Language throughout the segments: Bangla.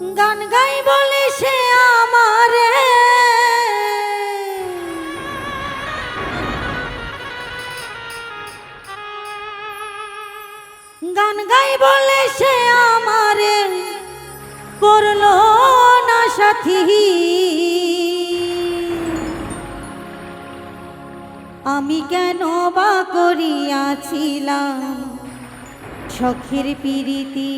গান গাই বলে সে আমারে। গান গাই বলে সে আমারে। করল না সাথী। আমি কেন বা করিয়াছিলাম সখীর পিরিতি?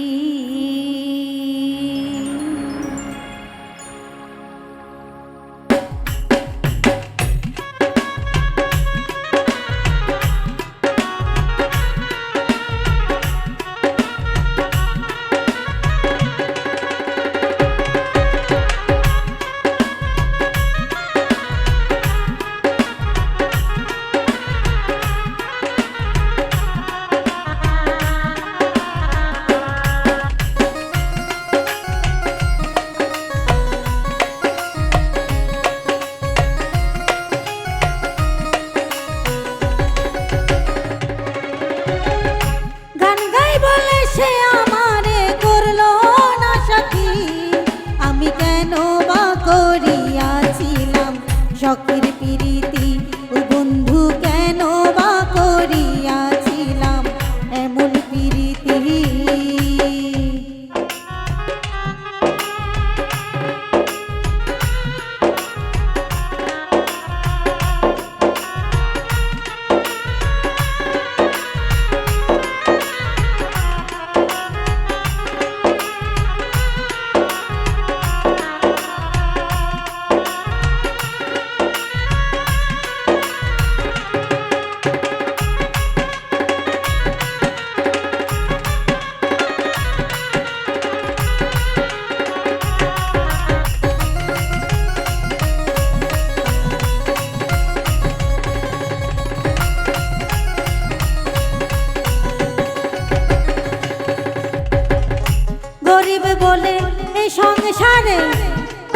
বলে এই সংসারে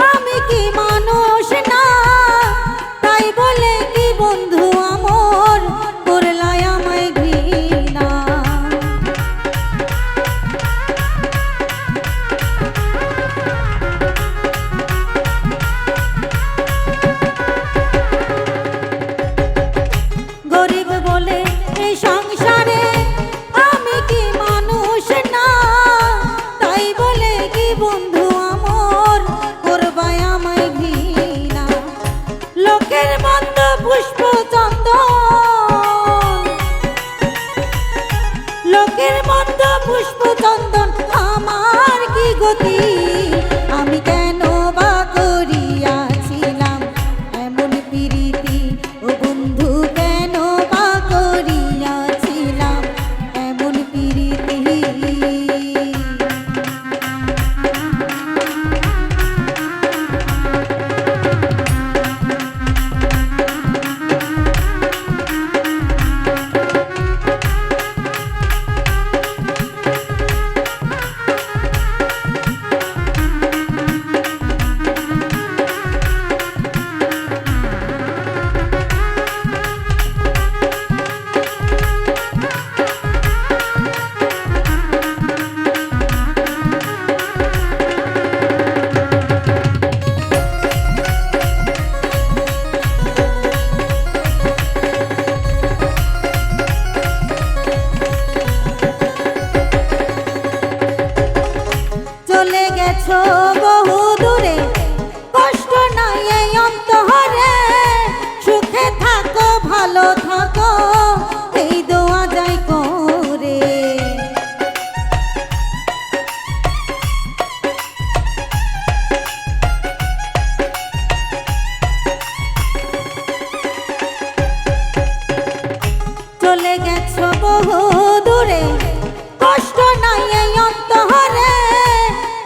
আমি কি মানুষ না? প্রতি চলে গেছো বহু দূরে। কষ্ট নাই অন্ত হরে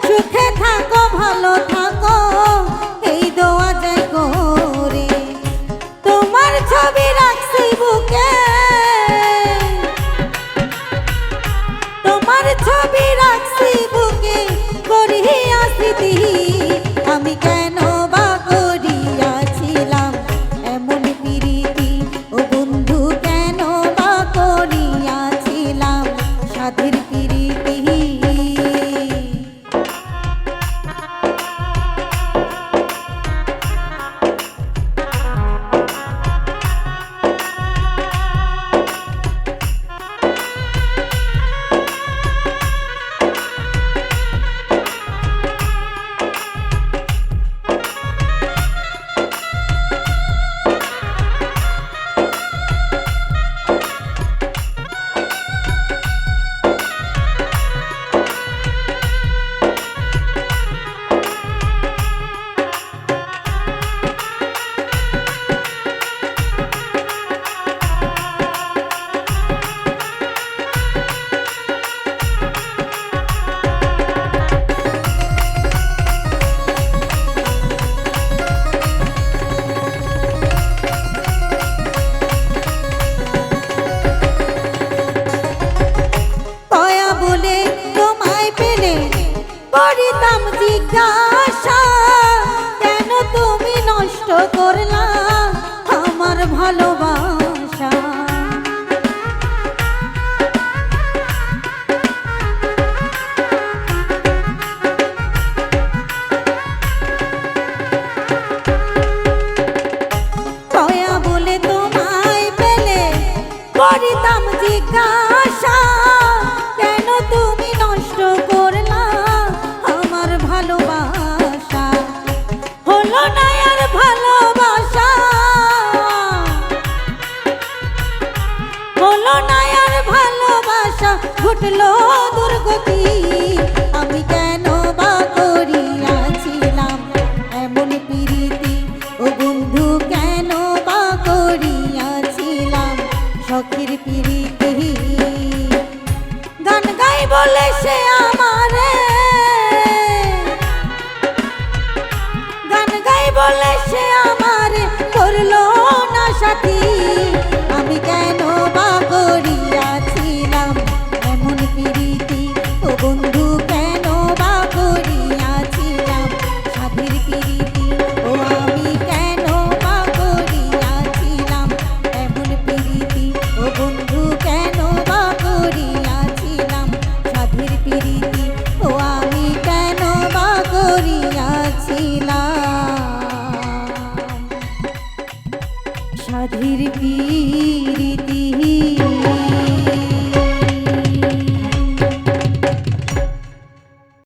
সুখে থাকো ভালো থাকো। করিতাম জিজ্ঞাসা ঘটলো দুর্গতি।